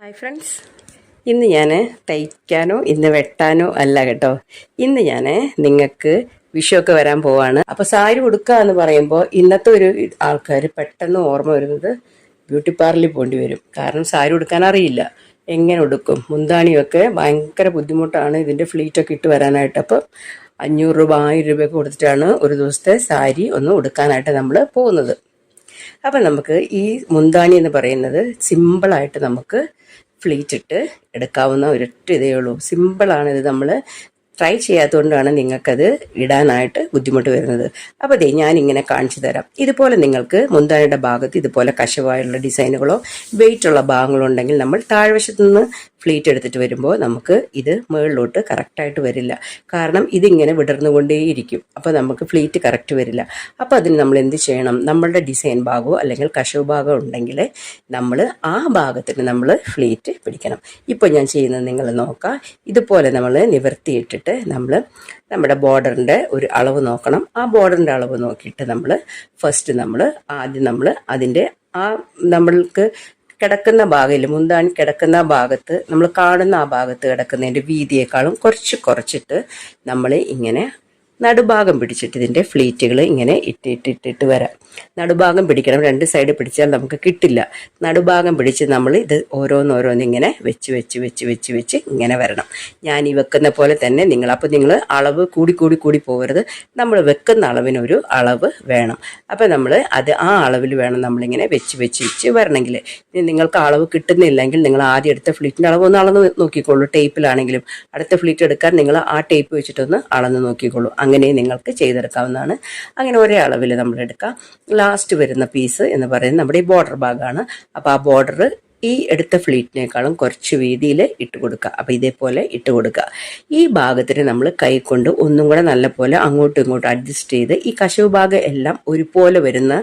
Hi friends ഇന്ന് ഞാൻ തയ്ക്കാനോ ഇന്ന് വെട്ടാനോ അല്ല കേട്ടോ. ഇന്ന് ഞാൻ നിങ്ങൾക്ക് വിഷുവൊക്കെ വരാൻ പോവാണ്. അപ്പോൾ സാരി ഉടുക്കുക എന്ന് പറയുമ്പോൾ ഇന്നത്തെ ഒരു ആൾക്കാർ പെട്ടെന്ന് ഓർമ്മ വരുന്നത് ബ്യൂട്ടി പാർലറിൽ പോകേണ്ടി വരും. കാരണം സാരി ഉടുക്കാൻ അറിയില്ല. എങ്ങനെ ഉടുക്കും? മുന്താണിയൊക്കെ ഭയങ്കര ബുദ്ധിമുട്ടാണ് ഇതിന്റെ ഫ്ലീറ്റൊക്കെ ഇട്ട് വരാനായിട്ട്. അപ്പോൾ അഞ്ഞൂറ് രൂപ ആയിരം രൂപയൊക്കെ കൊടുത്തിട്ടാണ് ഒരു ദിവസത്തെ സാരി ഒന്ന് ഉടുക്കാനായിട്ട് നമ്മൾ പോകുന്നത്. അപ്പം നമുക്ക് ഈ മുന്താണി എന്ന് പറയുന്നത് സിമ്പിളായിട്ട് നമുക്ക് ഫ്ലീറ്റ് ഇട്ട് എടുക്കാവുന്ന ഒരൊറ്റ ഇതേ ഉള്ളൂ. സിമ്പിളാണ് ഇത് നമ്മൾ ട്രൈ ചെയ്യാത്തതുകൊണ്ടാണ് നിങ്ങൾക്കത് ഇടാനായിട്ട് ബുദ്ധിമുട്ട് വരുന്നത്. അപ്പോൾ ദേ ഇങ്ങനെ കാണിച്ചു തരാം. ഇതുപോലെ നിങ്ങൾക്ക് മുന്താനയുടെ ഭാഗത്ത് ഇതുപോലെ കശവായുള്ള ഡിസൈനുകളോ വെയിറ്റ് ഉള്ള ഭാഗങ്ങളോ ഉണ്ടെങ്കിൽ നമ്മൾ താഴ്വശത്ത് നിന്ന് ഫ്ലീറ്റ് എടുത്തിട്ട് വരുമ്പോൾ നമുക്ക് ഇത് മുകളിലോട്ട് കറക്റ്റായിട്ട് വരില്ല. കാരണം ഇതിങ്ങനെ വിടർന്നുകൊണ്ടേയിരിക്കും. അപ്പോൾ നമുക്ക് ഫ്ലീറ്റ് കറക്റ്റ് വരില്ല. അപ്പോൾ അതിന് നമ്മൾ എന്ത് ചെയ്യണം? നമ്മളുടെ ഡിസൈൻ ഭാഗമോ അല്ലെങ്കിൽ കശവ് ഭാഗമോ ഉണ്ടെങ്കിൽ നമ്മൾ ആ ഭാഗത്തിന് നമ്മൾ ഫ്ലീറ്റ് പിടിക്കണം. ഇപ്പോൾ ഞാൻ ചെയ്യുന്നത് നിങ്ങൾ നോക്കാം. ഇതുപോലെ നമ്മൾ നിവർത്തിയിട്ടിട്ട് നമ്മൾ നമ്മുടെ ബോർഡറിന്റെ ഒരു അളവ് നോക്കണം. ആ ബോർഡറിന്റെ അളവ് നോക്കിയിട്ട് നമ്മൾ ഫസ്റ്റ് നമ്മൾ ആദ്യം നമ്മൾ അതിന്റെ ആ നമ്മൾക്ക് കിടക്കുന്ന ഭാഗത്തിൽ മുന്താണി കിടക്കുന്ന ഭാഗത്ത് നമ്മൾ കാണുന്ന ആ ഭാഗത്ത് കിടക്കുന്നതിന്റെ വീതിയേക്കാളും കുറച്ച് കുറച്ചിട്ട് നമ്മൾ ഇങ്ങനെ നടുഭാഗം പിടിച്ചിട്ട് ഇതിന്റെ ഫ്ലീറ്റുകൾ ഇങ്ങനെ ഇട്ടിട്ടിട്ടിട്ട് വരാം. നടുഭാഗം പിടിക്കണം. രണ്ട് സൈഡ് പിടിച്ചാൽ നമുക്ക് കിട്ടില്ല. നടുഭാഗം പിടിച്ച് നമ്മൾ ഇത് ഓരോന്നോരോന്ന് ഇങ്ങനെ വെച്ച് വെച്ച് വെച്ച് വെച്ച് വെച്ച് ഇങ്ങനെ വരണം. ഞാൻ ഈ വെക്കുന്ന പോലെ തന്നെ നിങ്ങൾ അപ്പോൾ നിങ്ങൾ അളവ് കൂടി കൂടി കൂടി പോകരുത്. നമ്മൾ വെക്കുന്ന അളവിനൊരു അളവ് വേണം. അപ്പോൾ നമ്മൾ അത് ആ അളവിൽ വേണം നമ്മളിങ്ങനെ വെച്ച് വെച്ച് വെച്ച് വരണമെങ്കിൽ. നിങ്ങൾക്ക് അളവ് കിട്ടുന്നില്ലെങ്കിൽ നിങ്ങൾ ആദ്യം എടുത്ത ഫ്ലീറ്റിന്റെ അളവ് ഒന്ന് അളന്ന് നോക്കിക്കോളൂ. ടേപ്പിലാണെങ്കിലും അടുത്ത ഫ്ലീറ്റ് എടുക്കാൻ നിങ്ങൾ ആ ടേപ്പ് വെച്ചിട്ടൊന്ന് അളന്ന് നോക്കിക്കോളൂ. അങ്ങനെ നിങ്ങൾക്ക് ചെയ്തെടുക്കാവുന്നതാണ്. അങ്ങനെ ഒരേ അളവിൽ നമ്മൾ എടുക്കാം. ലാസ്റ്റ് വരുന്ന പീസ് എന്ന് പറയുന്നത് നമ്മുടെ ഈ ബോർഡർ ഭാഗമാണ് അപ്പോൾ ആ ബോർഡർ ഈ എടുത്ത ഫ്ലീറ്റിനേക്കാളും കുറച്ച് വീതിയിൽ ഇട്ട് കൊടുക്കുക. അപ്പോൾ ഇതേപോലെ ഇട്ട് കൊടുക്കുക. ഈ ഭാഗത്തിന് നമ്മൾ കൈ കൊണ്ട് ഒന്നും കൂടെ നല്ലപോലെ അങ്ങോട്ടും ഇങ്ങോട്ടും അഡ്ജസ്റ്റ് ചെയ്ത് ഈ കശവ് ഭാഗം എല്ലാം ഒരുപോലെ വരുന്ന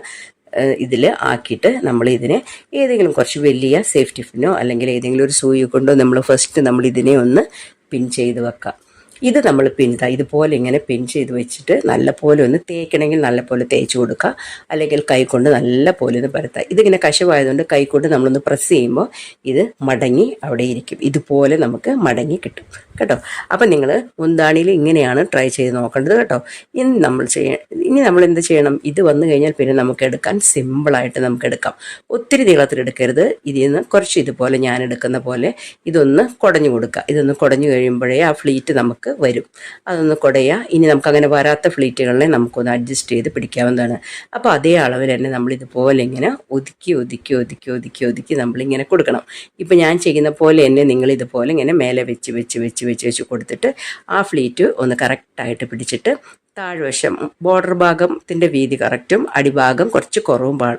ഇതിൽ ആക്കിയിട്ട് നമ്മൾ ഇതിനെ ഏതെങ്കിലും കുറച്ച് വലിയ സേഫ്റ്റി പിന്നോ അല്ലെങ്കിൽ ഏതെങ്കിലും ഒരു സൂയി കൊണ്ടോ നമ്മൾ ഫസ്റ്റ് നമ്മൾ ഇതിനെ ഒന്ന് പിൻ ചെയ്ത് വെക്കാം. ഇത് നമ്മൾ പിന്താ ഇതുപോലെ ഇങ്ങനെ പിൻ ചെയ്ത് വെച്ചിട്ട് നല്ല പോലെ ഒന്ന് തേക്കണമെങ്കിൽ നല്ല പോലെ തേച്ച് കൊടുക്കുക. അല്ലെങ്കിൽ കൈ കൊണ്ട് നല്ല പോലെ ഒന്ന് പരത്തുക. ഇതിങ്ങനെ കശവായതുകൊണ്ട് കൈ കൊണ്ട് നമ്മളൊന്ന് പ്രസ് ചെയ്യുമ്പോൾ ഇത് മടങ്ങി അവിടെ ഇരിക്കും. ഇതുപോലെ നമുക്ക് മടങ്ങി കിട്ടും. കേട്ടോ? അപ്പം നിങ്ങൾ മുന്താണിയിൽ ഇങ്ങനെയാണ് ട്രൈ ചെയ്ത് നോക്കേണ്ടത് കേട്ടോ. ഇനി നമ്മൾ ചെയ്യ ഇനി നമ്മൾ എന്ത് ചെയ്യണം? ഇത് വന്നു കഴിഞ്ഞാൽ പിന്നെ നമുക്ക് എടുക്കാൻ സിമ്പിളായിട്ട് നമുക്ക് എടുക്കാം. ഒത്തിരി നീളത്തിൽ എടുക്കരുത്. ഇതിൽ നിന്ന് കുറച്ച് ഇതുപോലെ ഞാൻ എടുക്കുന്ന പോലെ ഇതൊന്ന് കുടഞ്ഞു കൊടുക്കുക. ഇതൊന്ന് കുടഞ്ഞു കഴിയുമ്പോഴേ ആ ഫ്ലീറ്റ് നമുക്ക് വരും. അതൊന്ന് കുടയുക ഇനി നമുക്ക് അങ്ങനെ വരാത്ത ഫ്ലീറ്റുകളെ നമുക്കൊന്ന് അഡ്ജസ്റ്റ് ചെയ്ത് പിടിക്കാവുന്നതാണ്. അപ്പോൾ അതേ അളവിൽ തന്നെ നമ്മൾ ഇതുപോലെ ഇങ്ങനെ ഒതുക്കി ഒതുക്കി ഒതുക്കി ഒതുക്കി ഒതുക്കി നമ്മളിങ്ങനെ കൊടുക്കണം. ഇപ്പം ഞാൻ ചെയ്യുന്ന പോലെ തന്നെ നിങ്ങൾ ഇതുപോലെ ഇങ്ങനെ മേലെ വെച്ച് വെച്ച് വെച്ച് വെച്ച് വെച്ച് കൊടുത്തിട്ട് ആ ഫ്ലീറ്റ് ഒന്ന് കറക്റ്റായിട്ട് പിടിച്ചിട്ട് താഴ്വശം ബോർഡർ ഭാഗത്തിന്റെ വീതി കറക്റ്റും അടിഭാഗം കുറച്ച് കുറവും പാ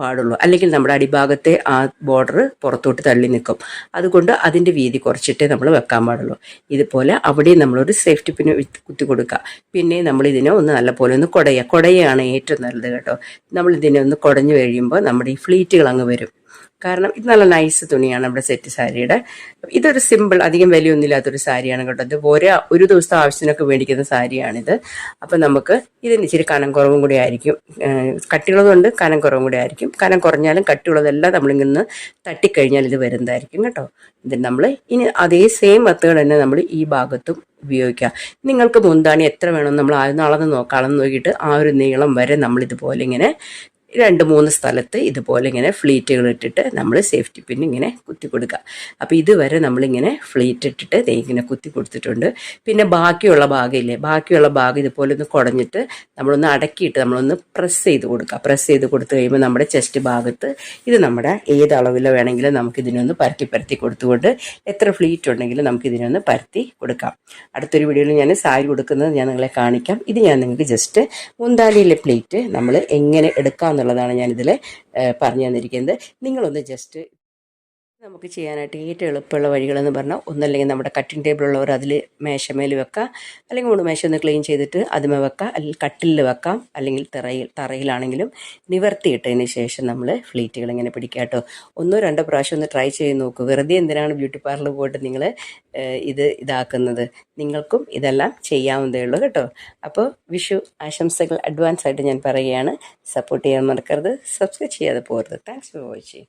പാടുള്ളൂ. അല്ലെങ്കിൽ നമ്മുടെ അടിഭാഗത്തെ ആ ബോർഡർ പുറത്തോട്ട് തള്ളി നിൽക്കും. അതുകൊണ്ട് അതിന്റെ വീതി കുറച്ചിട്ടേ നമ്മൾ വെക്കാൻ പാടുള്ളൂ. ഇതുപോലെ അവിടെയും നമ്മളൊരു സേഫ്റ്റി പിന്നെ കുത്തി കൊടുക്കുക പിന്നെ നമ്മൾ ഇതിനെ ഒന്ന് നല്ലപോലെ ഒന്ന് കുടയുക. കുടയാണ് ഏറ്റവും നല്ലത് കേട്ടോ. നമ്മൾ ഇതിനെ ഒന്ന് കുടഞ്ഞു കഴിയുമ്പോൾ നമ്മുടെ ഈ ഫ്ലീറ്റുകൾ അങ്ങ് വരും. കാരണം ഇത് നല്ല നൈസ് തുണിയാണ് നമ്മുടെ സെറ്റ് സാരിയുടെ. ഇതൊരു സിമ്പിൾ അധികം വിലയൊന്നുമില്ലാത്തൊരു സാരിയാണ് കേട്ടോ. ഇത് ഒരേ ഒരു ദിവസം ആവശ്യത്തിനൊക്കെ മേടിക്കുന്ന സാരിയാണിത്. അപ്പം നമുക്ക് ഇതിന് ഇച്ചിരി കനം കുറവും കൂടി ആയിരിക്കും. കട്ടിയുള്ളതുകൊണ്ട് കനം കുറവും കൂടി ആയിരിക്കും. കനം കുറഞ്ഞാലും കട്ടിയുള്ളതെല്ലാം നമ്മളിങ്ങനെ തട്ടിക്കഴിഞ്ഞാൽ ഇത് വരുന്നതായിരിക്കും കേട്ടോ. ഇത് നമ്മൾ ഇനി അതേ സെയിം മെത്തേഡ് തന്നെ നമ്മൾ ഈ ഭാഗത്തും ഉപയോഗിക്കുക നിങ്ങൾക്ക് മുന്താണി എത്ര വേണം നമ്മൾ ആദ്യം അളന്ന് നോക്കാം. അളന്ന് നോക്കിയിട്ട് ആ ഒരു നീളം വരെ നമ്മൾ ഇതുപോലെ ഇങ്ങനെ രണ്ട് മൂന്ന് സ്ഥലത്ത് ഇതുപോലെ ഇങ്ങനെ ഫ്ലീറ്റുകൾ ഇട്ടിട്ട് നമ്മൾ സേഫ്റ്റി പിൻ ഇങ്ങനെ കുത്തി കൊടുക്കുക. അപ്പോൾ ഇതുവരെ നമ്മളിങ്ങനെ ഫ്ലീറ്റ് ഇട്ടിട്ട് ഇങ്ങനെ കുത്തി കൊടുത്തിട്ടുണ്ട്. പിന്നെ ബാക്കിയുള്ള ഭാഗമില്ലേ? ബാക്കിയുള്ള ഭാഗം ഇതുപോലെ ഒന്ന് കുടഞ്ഞിട്ട് നമ്മളൊന്ന് അടക്കിയിട്ട് നമ്മളൊന്ന് പ്രസ് ചെയ്ത് കൊടുക്കുക. പ്രസ് ചെയ്ത് കൊടുത്തു കഴിയുമ്പോൾ നമ്മുടെ ചെസ്റ്റ് ഭാഗത്ത് ഇത് നമ്മുടെ ഏത് അളവിലോ വേണമെങ്കിലും നമുക്ക് ഇതിനൊന്ന് പരത്തി പരത്തി കൊടുത്തുകൊണ്ട് എത്ര ഫ്ലീറ്റ് ഉണ്ടെങ്കിലും നമുക്ക് ഇതിനൊന്ന് പരത്തി കൊടുക്കാം. അടുത്തൊരു വീഡിയോയിൽ ഞാൻ സാരി കൊടുക്കുന്നത് ഞാൻ നിങ്ങളെ കാണിക്കാം. ഇത് ഞാൻ നിങ്ങൾക്ക് ജസ്റ്റ് മുന്താലിയിലെ പ്ലേറ്റ് നമ്മൾ എങ്ങനെ എടുക്കാം എന്നുള്ളതാണ് ഞാനിതിൽ പറഞ്ഞു തന്നിരിക്കുന്നത്. നിങ്ങളൊന്ന് ജസ്റ്റ് നമുക്ക് ചെയ്യാനായിട്ട് ഏറ്റവും എളുപ്പമുള്ള വഴികളെന്ന് പറഞ്ഞാൽ ഒന്നല്ലെങ്കിൽ നമ്മുടെ കട്ടിംഗ് ടേബിൾ ഉള്ളവർ അതിൽ മേശമേൽ വെക്കാം അല്ലെങ്കിൽ മൂന്ന് മേശ ഒന്ന് ക്ലീൻ ചെയ്തിട്ട് അതുമേ വെക്കാം അല്ലെങ്കിൽ കട്ടിലിൽ വെക്കാം അല്ലെങ്കിൽ തറയിൽ തറയിലാണെങ്കിലും നിവർത്തിയിട്ടതിന് ശേഷം നമ്മൾ ഫ്ലീറ്റുകൾ ഇങ്ങനെ പിടിക്കുക കേട്ടോ. ഒന്നോ രണ്ടോ പ്രാവശ്യം ഒന്ന് ട്രൈ ചെയ്ത് നോക്കൂ. വെറുതെ എന്തിനാണ് ബ്യൂട്ടി പാർലർ പോയിട്ട് നിങ്ങൾ ഇത് ഇതാക്കുന്നത്? നിങ്ങൾക്കും ഇതെല്ലാം ചെയ്യാവുന്നതേ ഉള്ളൂ കേട്ടോ. അപ്പോൾ വിഷു ആശംസകൾ അഡ്വാൻസ് ആയിട്ട് ഞാൻ പറയുകയാണ്. സപ്പോർട്ട് ചെയ്യാൻ മറക്കരുത്. സബ്സ്ക്രൈബ് ചെയ്യാതെ പോകരുത്. Thanks for watching